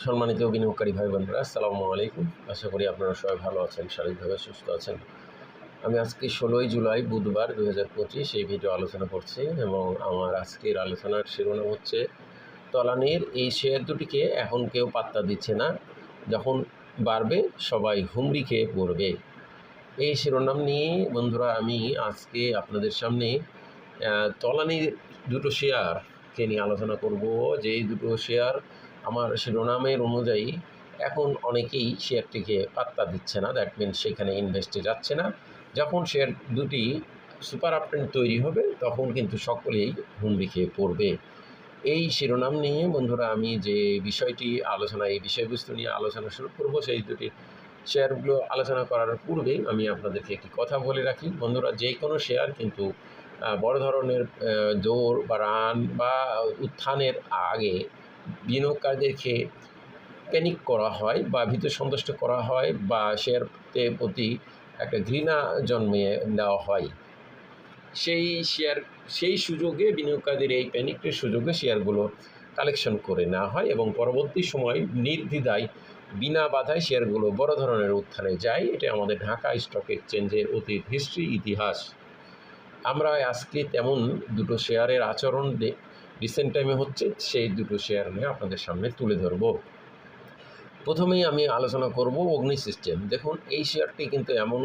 সম্মানিত বিনিয়োগকারী ভাই বোনেরা আসসালামু আলাইকুম। আশা করি আপনারা সবাই ভালো আছেন, শারীরিকভাবে সুস্থ আছেন। আমি আজকে ষোলোই জুলাই, বুধবার দু হাজার পঁচিশ এই ভিডিও আলোচনা করছি এবং আমার আজকের আলোচনার শিরোনাম হচ্ছে, তলানির এই শেয়ার দুটিকে এখন কেউ পাত্তা দিচ্ছে না, যখন বাড়বে সবাই হুমড়ি খেয়ে পড়বে। এই শিরোনাম নিয়ে বন্ধুরা আমি আজকে আপনাদের সামনে তলানির দুটো শেয়ারকে নিয়ে আলোচনা করব। যে দুটো শেয়ার আমার শিরোনামের অনুযায়ী এখন অনেকেই শেয়ারটিকে পাত্তা দিচ্ছে না। দ্যাট মিনস সেখানে ইনভেস্টে যাচ্ছে না। যখন শেয়ার দুটি সুপার আপট্রেন্ড তৈরি হবে, তখন কিন্তু সকলেই হুমড়ি খেয়ে পড়বে। এই শিরোনাম নিয়ে বন্ধুরা, আমি যে বিষয়টি আলোচনা, এই বিষয়বস্তু নিয়ে আলোচনা শুরু করব, সেই দুটি শেয়ারগুলো আলোচনা করার পূর্বেই আমি আপনাদেরকে একটি কথা বলে রাখি। বন্ধুরা, যে কোনো শেয়ার কিন্তু বড় ধরনের জোর বা রান বা উত্থানের আগে বিনিয়োগকারীদেরকে প্যানিক করা হয় বা ভীত সন্তুষ্ট করা হয় বা শেয়ারতে প্রতি একটা ঘৃণা জন্মিয়ে দেওয়া হয়। সেই শেয়ার সেই সুযোগে বিনিয়োগকারীদের এই প্যানিকের সুযোগে শেয়ারগুলো কালেকশন করে নেওয়া হয় এবং পরবর্তী সময় নির্দ্বিধায় বিনা বাধায় শেয়ারগুলো বড় ধরনের উত্থানে যায়। এটা আমাদের ঢাকা স্টক এক্সচেঞ্জের অতীত হিস্ট্রি ইতিহাস। আমরা আজকে তেমন দুটো শেয়ারের আচরণ রিসেন্ট টাইমে হচ্ছে সেই দুটো শেয়ার নিয়ে আপনাদের সামনে তুলে ধরবো। প্রথমেই আমি আলোচনা করব অগ্নি সিস্টেম দেখুন, এই শেয়ারটি কিন্তু এমন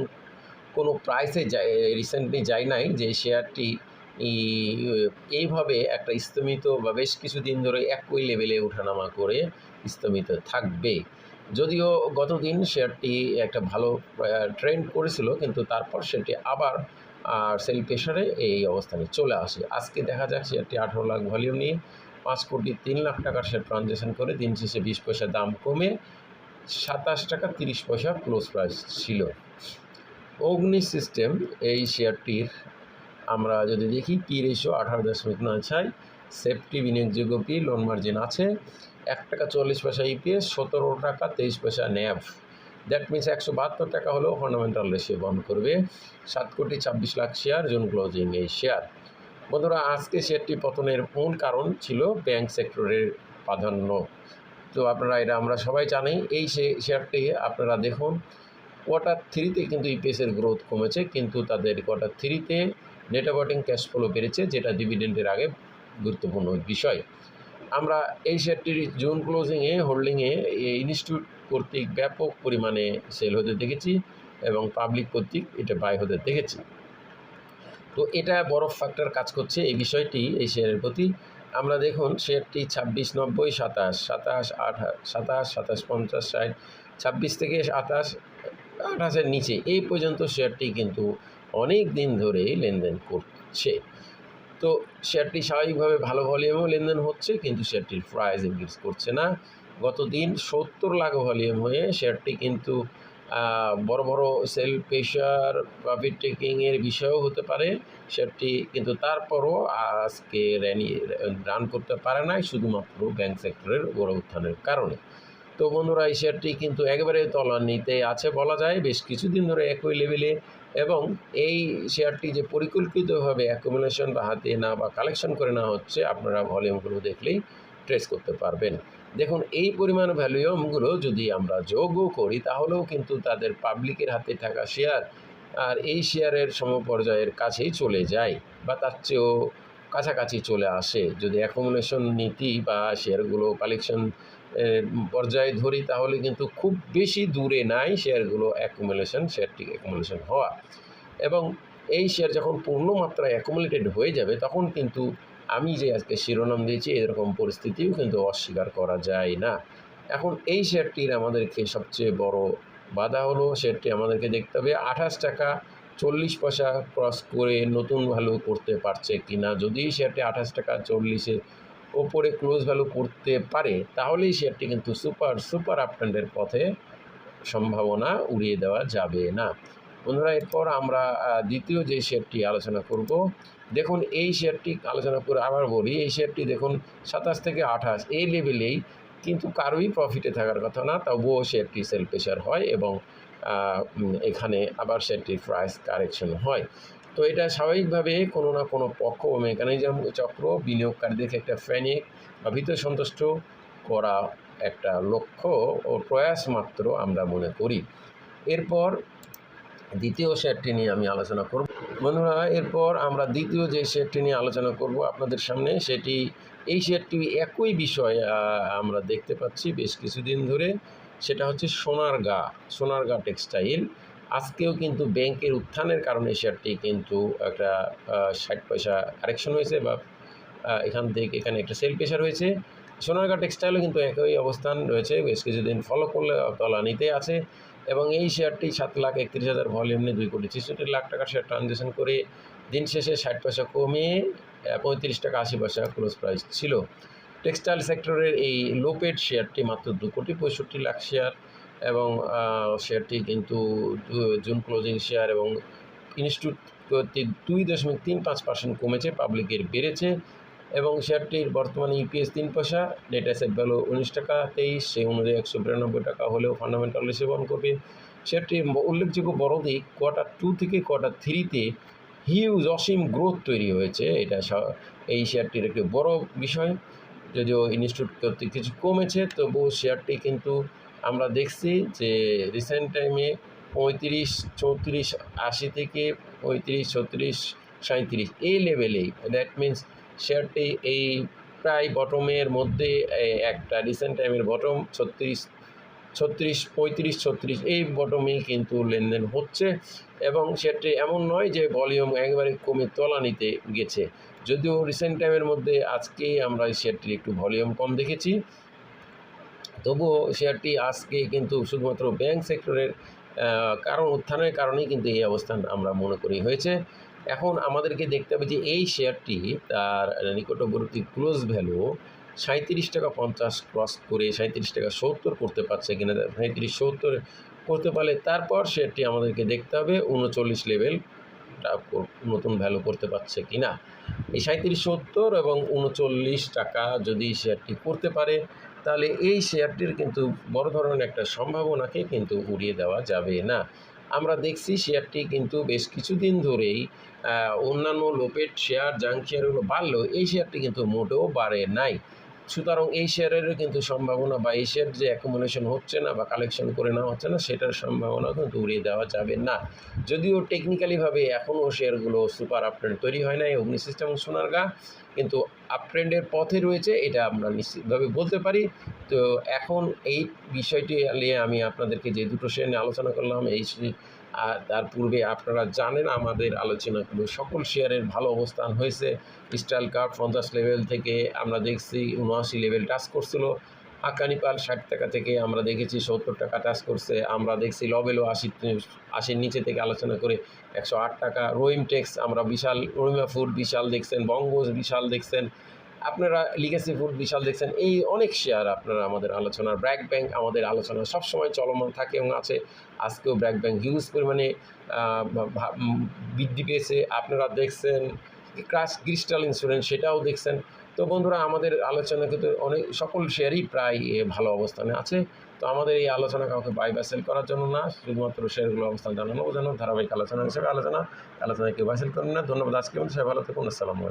কোনো প্রাইসে যায় রিসেন্টলি যায় নাই যে শেয়ারটি এইভাবে একটা স্থমিত বা বেশ কিছুদিন ধরে একই লেভেলে ওঠানামা করে স্থমিত থাকবে। যদিও গতদিন শেয়ারটি একটা ভালো ট্রেন্ড করেছিল, কিন্তু তারপর সেটি আবার আর সেল প্রেশারে এই অবস্থানে চলে আসে। আজকে দেখা যাক শেয়ারটি আঠারো লাখ ভলিউম নিয়ে পাঁচ কোটি তিন লাখ টাকার শেয়ার ট্রানজ্যাকশন করে দিন শেষে বিশ পয়সা দাম কমে সাতাশ টাকা তিরিশ পয়সা ক্লোজ প্রাইস ছিল। অগ্নি সিস্টেম এই শেয়ারটির আমরা যদি দেখি, পি রেশিও আঠারো দশমিক নয় ছয়, সেফটি বিনিয়োগযোগ্য পি লোন মার্জিন আছে, এক টাকা চল্লিশ পয়সা ইপিএস সতেরো টাকা তেইশ পয়সা ন্যাভ দ্যাট মিনস একশো বাহাত্তর টাকা হলেও ফান্ডামেন্টাল রেশিও বহন করবে। সাত কোটি ছাব্বিশ লাখ শেয়ার জুন ক্লোজিং এই শেয়ার বন্ধুরা, আজকে শেয়ারটি পতনের মূল কারণ ছিল ব্যাংক সেক্টরের প্রাধান্য। তো আপনারা, এটা আমরা সবাই জানি, এই শেয়ারটি আপনারা দেখুন কোয়ার্টার থ্রিতে কিন্তু ইপিএসের গ্রোথ কমেছে, কিন্তু তাদের কোয়ার্টার থ্রিতে নেট ক্যাশ ফ্লো বেড়েছে, যেটা ডিভিডেন্ডের আগে গুরুত্বপূর্ণ বিষয়। আমরা এই শেয়ারটির জুন ক্লোজিংয়ে হোল্ডিংয়ে ইনস্টিটিউট কর্তৃক ব্যাপক পরিমাণে সেল হতে দেখেছি এবং পাবলিক কর্তৃক এটা বাই হতে দেখেছি। তো এটা বড় ফ্যাক্টর কাজ করছে এই বিষয়টি এই শেয়ারের প্রতি। আমরা দেখুন, শেয়ারটি ছাব্বিশ, নব্বই, সাতাশ সাতাশ, আঠাশ, সাতাশ সাতাশ, পঞ্চাশ, ষাট, ছাব্বিশ থেকে আঠাশ, আঠাশের নিচে এই পর্যন্ত শেয়ারটি কিন্তু অনেক দিন ধরেই লেনদেন করছে। তো শেয়ারটি স্বাভাবিকভাবে ভালো ভলিউমেও লেনদেন হচ্ছে, কিন্তু শেয়ারটির প্রাইস ইনক্রিজ করছে না। গত দিন সত্তর লাখ ভলিউম হয়ে শেয়ারটি কিন্তু বড় বড় সেল প্রেশার প্রফিট টেকিংয়ের বিষয়ও হতে পারে। শেয়ারটি কিন্তু তারপরও আজকে র্যানি রান করতে পারে নাই, শুধুমাত্র ব্যাংক সেক্টরের বড় উত্থানের কারণে। তো বন্ধুরা, এই শেয়ারটি কিন্তু একেবারে তলানিতে আছে বলা যায়। বেশ কিছুদিন ধরে একই লেভেলে এবং এই শেয়ারটি যে পরিকল্পিতভাবে অ্যাকুমুলেশন বা হাতে না বা কালেকশন করে নেওয়া হচ্ছে, আপনারা ভলিউমগুলো দেখলেই ট্রেস করতে পারবেন। দেখুন, এই পরিমাণ ভ্যালিউমগুলো যদি আমরা যোগও করি, তাহলেও কিন্তু তাদের পাবলিকের হাতে থাকা শেয়ার আর এই শেয়ারের সমপর্যায়ের কাছেই চলে যায় বা তার চেয়েও কাছাকাছি চলে আসে। যদি অ্যাকুমুলেশন নীতি বা শেয়ারগুলো কালেকশন পর্যায়ে ধরি তাহলে কিন্তু খুব বেশি দূরে নাই শেয়ারগুলো অ্যাকুমুলেশন শেয়ারটি অ্যাকুমুলেশন হওয়া। এবং এই শেয়ার যখন পূর্ণ মাত্রায় অ্যাকুমুলেটেড হয়ে যাবে, তখন কিন্তু আমি যে আজকে শিরোনাম দিয়েছি, এরকম পরিস্থিতিও কিন্তু অস্বীকার করা যায় না। এখন এই শেয়ারটির আমাদেরকে সবচেয়ে বড় বাধা হলো, শেয়ারটি আমাদেরকে দেখতে হবে আঠাশ টাকা চল্লিশ পয়সা ক্রস করে নতুন ভ্যালু করতে পারছে কি না যদি শেয়ারটি আঠাশ টাকা চল্লিশে ওপরে ক্লোজ ভ্যালু করতে পারে, তাহলেই শেয়ারটি কিন্তু সুপার সুপার আপট্রেন্ডের পথে সম্ভাবনা উড়িয়ে দেওয়া যাবে না। বন্ধুরা, এরপর আমরা দ্বিতীয় যে শেয়ারটি আলোচনা করব, দেখুন এই শেয়ারটি আলোচনা করে আবার বলি, এই শেয়ারটি দেখুন সাতাশ থেকে আঠাশ, এই লেভেলেই কিন্তু কারোই প্রফিটে থাকার কথা না, তবুও শেয়ারটি সেল প্রেশার হয় এবং এখানে আবার শেয়ারটির প্রাইস কারেকশন হয়। তো এটা স্বাভাবিকভাবে কোনো না কোনো পক্ষ ও মেকানিজম চক্র বিনিয়োগকারীদেরকে একটা ফ্যানিক বা ভীত সন্তুষ্ট করা একটা লক্ষ্য ও প্রয়াস মাত্র আমরা মনে করি। এরপর দ্বিতীয় শেয়ারটি নিয়ে আমি আলোচনা করব। বন্ধুরা, এরপর আমরা দ্বিতীয় যে শেয়ারটি নিয়ে আলোচনা করব আপনাদের সামনে, সেটি এই শেয়ারটি একই বিষয় আমরা দেখতে পাচ্ছি বেশ কিছুদিন ধরে। সেটা হচ্ছে সোনারগা সোনারগা টেক্সটাইল। আজকেও কিন্তু ব্যাংকের উত্থানের কারণে শেয়ারটি কিন্তু একটা ষাট পয়সা কারেকশন হয়েছে বা এখান থেকে এখানে একটা সেল প্রেশার হয়েছে। সোনারগা টেক্সটাইলও কিন্তু একই অবস্থান রয়েছে, বেশ কিছুদিন ফলো করলে তলানিতে আছে এবং এই শেয়ারটি সাত লাখ একত্রিশ হাজার ভলিউম নিয়ে দুই কোটি ছেষট্টি লাখ টাকার শেয়ার ট্রানজ্যাকশন করে দিন শেষে ষাট পয়সা কমিয়ে পঁয়ত্রিশ টাকা আশি পয়সা ক্লোজ প্রাইস ছিল। টেক্সটাইল সেক্টরের এই লোপেড শেয়ারটি মাত্র দু কোটি পঁয়ষট্টি লাখ শেয়ার এবং শেয়ারটি কিন্তু জুন ক্লোজিং শেয়ার এবং ইনস্টিটিউট কর্তৃক দুই দশমিক তিন পাঁচ পার্সেন্ট কমেছে, পাবলিকের বেড়েছে এবং শেয়ারটির বর্তমানে ইপিএস তিন পয়সা নেট অ্যাসেট ভ্যালু উনিশ টাকা, তেইশ, সেই অনুযায়ী একশো বিরানব্বই টাকা হলেও ফান্ডামেন্টাল সেবন করবে। শেয়ারটির উল্লেখযোগ্য বড় দিক কোয়ার্টার টু থেকে কোয়ার্টার থ্রিতে হিউজ অসীম গ্রোথ তৈরি হয়েছে, এটা এই শেয়ারটির একটি বড় বিষয়। যদিও ইনস্টিটিউট কর্তৃক কিছু কমেছে, তবুও শেয়ারটি কিন্তু আমরা দেখছি যে রিসেন্ট টাইমে পঁয়ত্রিশ, চৌত্রিশ, আশি থেকে পঁয়ত্রিশ, ছত্রিশ সাঁত্রিশ এই লেভেলেই দ্যাট মিন্স শেয়ারটি এই প্রায় বটমের মধ্যে একটা রিসেন্ট টাইমের বটম ছত্রিশ ছত্রিশ, পঁয়ত্রিশ, ছত্রিশ এই বটমেই কিন্তু লেনদেন হচ্ছে এবং শেয়ারটি এমন নয় যে ভলিউম একবারে কমে তলানিতে গেছে। যদিও রিসেন্ট টাইমের মধ্যে আজকে আমরা শেয়ারটির একটু ভলিউম কম দেখেছি। তবুও শেয়ারটি আজকে কিন্তু শুধুমাত্র ব্যাংক সেক্টরের কারণ, উত্থানের কারণেই কিন্তু এই অবস্থান আমরা মনে করি হয়েছে। এখন আমাদেরকে দেখতে হবে যে এই শেয়ারটি তার নিকটবর্তী ক্লোজ ভ্যালু সাঁত্রিশ টাকা পঞ্চাশ ক্রস করে সাঁত্রিশ টাকা সত্তর করতে পারছে কিনা সাঁত্রিশ সত্তর করতে পারলে তারপর শেয়ারটি আমাদেরকে দেখতে হবে উনচল্লিশ লেভেল নতুন ভ্যালু করতে পারছে কিনা। এই সাঁত্রিশ সত্তর এবং উনচল্লিশ টাকা যদি শেয়ারটি করতে পারে তাহলে এই শেয়ারটির কিন্তু বড় ধরনের একটা সম্ভাবনাকে কিন্তু উড়িয়ে দেওয়া যাবে না। আমরা দেখছি শেয়ারটি কিন্তু বেশ কিছুদিন ধরেই অন্যান্য লোপের শেয়ার, জাঙ্ক শেয়ারগুলো বাড়লেও এই শেয়ারটি কিন্তু মোটেও বাড়ে নাই। সুতরাং এই শেয়ারেরও কিন্তু সম্ভাবনা বা এই শেয়ার যে অ্যাকোমোডেশন হচ্ছে না বা কালেকশন করে নেওয়া হচ্ছে না, সেটার সম্ভাবনা কিন্তু উড়িয়ে দেওয়া যাবে না। যদিও টেকনিক্যালিভাবে এখনও শেয়ারগুলো সুপার আপট্রেন্ড তৈরি হয় নাই, অগ্নি সিস্টেম সোনারগা, কিন্তু আপট্রেন্ডের পথে রয়েছে, এটা আমরা নিশ্চিতভাবে বলতে পারি। তো এখন এই বিষয়টি নিয়ে আমি আপনাদেরকে যে দুটো শেয়ার নিয়ে আলোচনা করলাম, এই আর তার পূর্বে আপনারা জানেন আমাদের আলোচনাগুলো। সকল শেয়ারের ভালো অবস্থান হয়েছে। স্টাইল কার্ড পঞ্চাশ লেভেল থেকে আমরা দেখছি, উনআশি লেভেল টাচ করছিল। আকানিপাল ষাট টাকা থেকে আমরা দেখেছি, সত্তর টাকা টাচ করছে। আমরা দেখছি লবেলও আশি আশির নিচে থেকে আলোচনা করে একশো আট টাকা। রহিম টেক্স, আমরা বিশাল রহিমা ফুড বিশাল দেখছেন, বঙ্গোজ বিশাল দেখছেন। আপনারা লিগেসি ফুড বিশাল দেখছেন। এই অনেক শেয়ার আপনারা আমাদের আলোচনার ব্র্যাক ব্যাংক, আমাদের আলোচনা সবসময় চলমান থাকে এবং আছে। আজকেও ব্র্যাক ব্যাংক হিউজ পরিমাণে বৃদ্ধি পেয়েছে। আপনারা দেখছেন ক্রাশ ক্রিস্টাল ইন্স্যুরেন্স সেটাও দেখছেন। তো বন্ধুরা, আমাদের আলোচনা কিন্তু অনেক, সকল শেয়ারই প্রায় ভালো অবস্থানে আছে। তো আমাদের এই আলোচনা কাউকে বাই বা সেল করার জন্য না, শুধুমাত্র শেয়ারগুলো অবস্থান জানানো বোঝানো, ধারাবাহিক আলোচনা হিসেবে আলোচনা। আলোচনা কেউ বাই সেল করেন না। ধন্যবাদ আজকে সবাই ভালো থাকুন। আসসালামু